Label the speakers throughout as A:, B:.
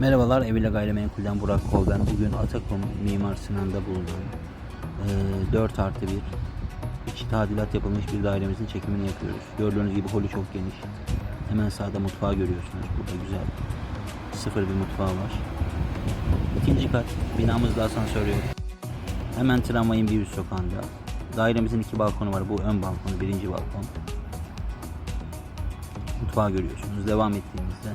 A: Merhabalar, Evile Gayrimenkul'den Burak Kol ben. Bugün Atakum Mimar Sinan'da bulundum. Ee, 4 artı 1. İçi tadilat yapılmış bir dairemizin çekimini yapıyoruz. Gördüğünüz gibi holü çok geniş. Hemen sağda mutfağı görüyorsunuz. Burada güzel sıfır bir mutfağı var. İkinci kat binamızda asansör yok. Hemen tramvayın bir üst sokağında. Dairemizin iki balkonu var. Bu ön balkonu, birinci balkon. Mutfağı görüyorsunuz. Devam ettiğimizde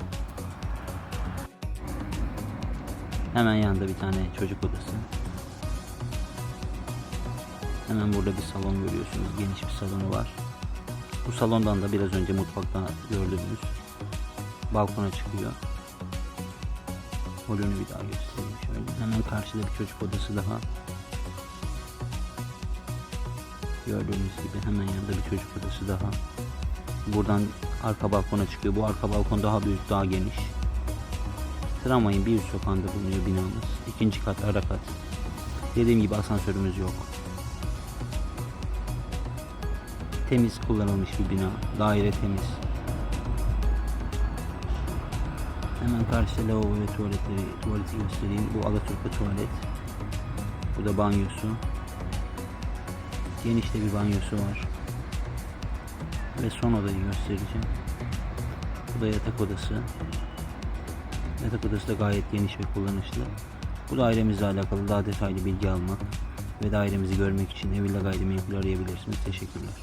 A: Hemen yanında bir tane çocuk odası. Hemen burada bir salon görüyorsunuz. Geniş bir salonu var. Bu salondan da biraz önce mutfakta gördüğünüz balkona çıkıyor. Holünü bir daha göstereyim şöyle. Hemen karşıda bir çocuk odası daha. Gördüğünüz gibi hemen yanında bir çocuk odası daha. Buradan arka balkona çıkıyor. Bu arka balkon daha büyük, daha geniş. Tramvayın bir üst sokağında bulunuyor binamız. İkinci kat, ara kat. Dediğim gibi asansörümüz yok. Temiz kullanılmış bir bina. Daire temiz. Hemen karşıda lavabo ve tuvaletleri, tuvaleti göstereyim. Bu Alaturka tuvalet. Bu da banyosu. Geniş de bir banyosu var. Ve son odayı göstereceğim. Bu da yatak odası. Yatak odası da gayet geniş ve kullanışlı. Bu dairemizle alakalı daha detaylı bilgi almak ve dairemizi görmek için Evilla Gayrimenkul'ü arayabilirsiniz. Teşekkürler.